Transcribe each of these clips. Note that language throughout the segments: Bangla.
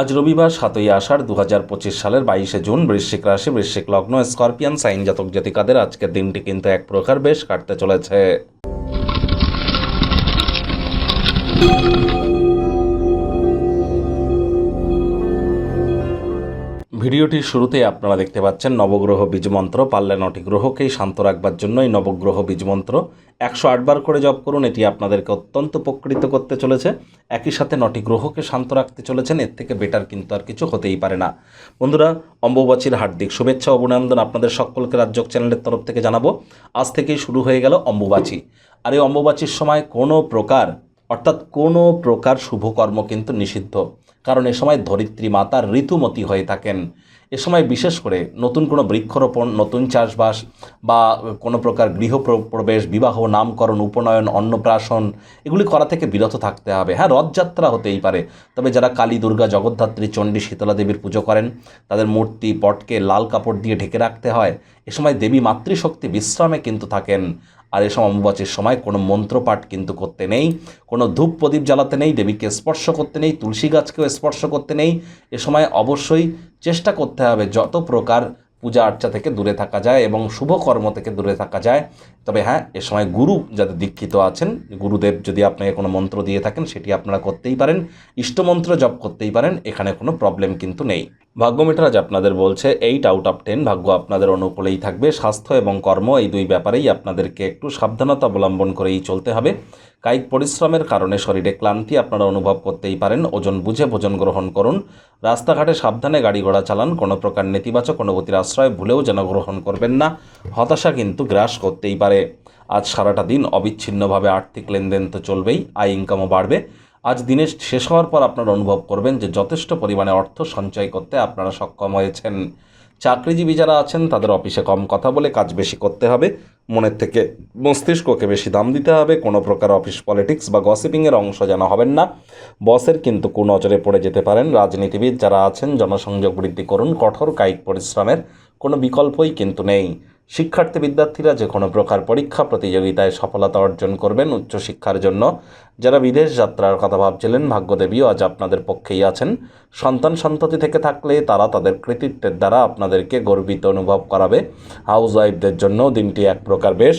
আজ রবিবার সাতই আষাঢ় দু হাজার পঁচিশ সালের বাইশে জুন বৃশ্চিক রাশি, বৃশ্চিক লগ্ন, স্করপিয়ান সাইন জাতক জাতিকাদের আজকের দিনটি কিন্তু এক প্রকার বেশ কাটতে চলেছে। ভিডিওটির শুরুতেই আপনারা দেখতে পাচ্ছেন নবগ্রহ বীজমন্ত্র। পারলে নটি গ্রহকেই শান্ত রাখবার জন্য এই নবগ্রহ বীজমন্ত্র। একশো আটবার করে জপ করুন, এটি আপনাদেরকে অত্যন্ত উপকৃত করতে চলেছে। একই সাথে নটি গ্রহকে শান্ত রাখতে চলেছেন, এর থেকে বেটার কিন্তু আর কিছু হতেই পারে না। বন্ধুরা, অম্বুবাচীর হার্দিক শুভেচ্ছা অভিনন্দন আপনাদের সকলকে রাজ্যক চ্যানেলের তরফ থেকে জানাব। আজ থেকেই শুরু হয়ে গেল অম্বুবাচী। আর এই অম্বুবাচীর সময় কোনো প্রকার অর্থাৎ কোনো প্রকার শুভকর্ম কিন্তু নিষিদ্ধ। কারণ এ সময় ধরিত্রী মাতার ঋতুমতী হয়ে থাকেন। এ সময় বিশেষ করে নতুন কোনো বৃক্ষরোপণ, নতুন চাষবাস বা কোনো প্রকার গৃহ প্র- প্রবেশ বিবাহ, নামকরণ, উপনয়ন, অন্নপ্রাশন, এগুলি করা থেকে বিরত থাকতে হবে। হ্যাঁ রথযাত্রা হতেই পারে। তবে যারা কালী, দুর্গা, জগদ্ধাত্রী, চণ্ডী শীতলা দেবীর পুজো করেন, তাদের মূর্তি, পটকে লাল কাপড় দিয়ে ঢেকে রাখতে হয়। এ সময় দেবী মাতৃশক্তি বিশ্রামে কিন্তু থাকেন। আর এ সময় অম্বুবাচীর সময় কোনো মন্ত্রপাঠ কিন্তু করতে নেই, কোনো ধূপ প্রদীপ জ্বালাতে নেই, দেবীকে স্পর্শ করতে নেই, তুলসী গাছকেও স্পর্শ করতে নেই। এ সময় অবশ্যই চেষ্টা করতে হবে যত প্রকার পূজা আর্চা থেকে দূরে থাকা যায় এবং শুভ কর্ম থেকে দূরে থাকা যায়। তবে হ্যাঁ এ সময় গুরু যাদের দীক্ষিত আছেন, গুরুদেব যদি আপনাকে কোনো মন্ত্র দিয়ে থাকেন, সেটি আপনারা করতেই পারেন, ইষ্টমন্ত্র জপ করতেই পারেন, এখানে কোনো প্রবলেম কিন্তু নেই। ভাগ্যমিটার আজ আপনাদের বলছে এইট আউট অফ টেন ভাগ্য আপনাদের অনুকূলেই থাকবে। স্বাস্থ্য এবং কর্ম এই দুই ব্যাপারেই আপনাদেরকে একটু সাবধানতা অবলম্বন করেই চলতে হবে। কায়িক পরিশ্রমের কারণে শরীরে ক্লান্তি আপনারা অনুভব করতেই পারেন। ওজন বুঝে ভোজন গ্রহণ করুন। রাস্তাঘাটে সাবধানে গাড়ি ঘোড়া চালান। কোনো প্রকার নেতিবাচক অনুভূতির আশ্রয় ভুলেও যেন গ্রহণ করবেন না। হতাশা কিন্তু গ্রাস করতেই পারে। আজ সারাটা দিন অবিচ্ছিন্নভাবে আর্থিক লেনদেন তো চলবেই, আয় ইনকামও বাড়বে। আজ দিনের শেষ হওয়ার পর আপনারা অনুভব করবেন যে যথেষ্ট পরিমাণে অর্থ সঞ্চয় করতে আপনারা সক্ষম হয়েছেন। চাকরিজীবী যারা আছেন, তাদের অফিসে কম কথা বলে কাজ বেশি করতে হবে। মনের থেকে মস্তিষ্ককে বেশি দাম দিতে হবে। কোনো প্রকার অফিস পলিটিক্স বা গসিপিংয়ের অংশ যেন হবেন না। বসের কিন্তু কুনজরে পড়ে যেতে পারেন। রাজনীতিবিদ যারা আছেন, জনসংযোগ বৃদ্ধি করুন। কঠোর কায়িক পরিশ্রমের কোনো বিকল্পই কিন্তু নেই। শিক্ষার্থী বিদ্যার্থীরা যে কোনো প্রকার পরীক্ষা প্রতিযোগিতায় সফলতা অর্জন করবেন উচ্চশিক্ষার জন্য। যারা বিদেশ যাত্রার কথা ভাবছিলেন, ভাগ্যদেবীও আজ আপনাদের পক্ষেই আছেন। সন্তান সন্ততি থেকে থাকলে তারা তাদের কৃতিত্বের দ্বারা আপনাদেরকে গর্বিত অনুভব করাবে। হাউস ওয়াইফদের জন্য দিনটি এক প্রকার বেশ।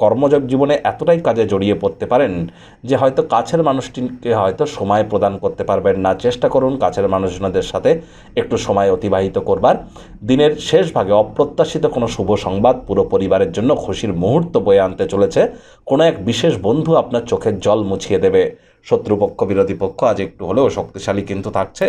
কর্মযোগ জীবনে এতটাই কাজে জড়িয়ে পড়তে পারেন যে হয়তো কাছের মানুষটিকে হয়তো সময় প্রদান করতে পারবেন না। চেষ্টা করুন কাছের মানুষজনদের সাথে একটু সময় অতিবাহিত করবার। দিনের শেষ ভাগে অপ্রত্যাশিত কোনো শুভ সংবাদ পুরো পরিবারের জন্য খুশির মুহূর্ত বয়ে আনতে চলেছে। কোনো এক বিশেষ বন্ধু আপনার চোখের জল মুছিয়ে দেবে। শত্রুপক্ষ, বিরোধী পক্ষ আজ একটু হলেও শক্তিশালী কিন্তু থাকছে।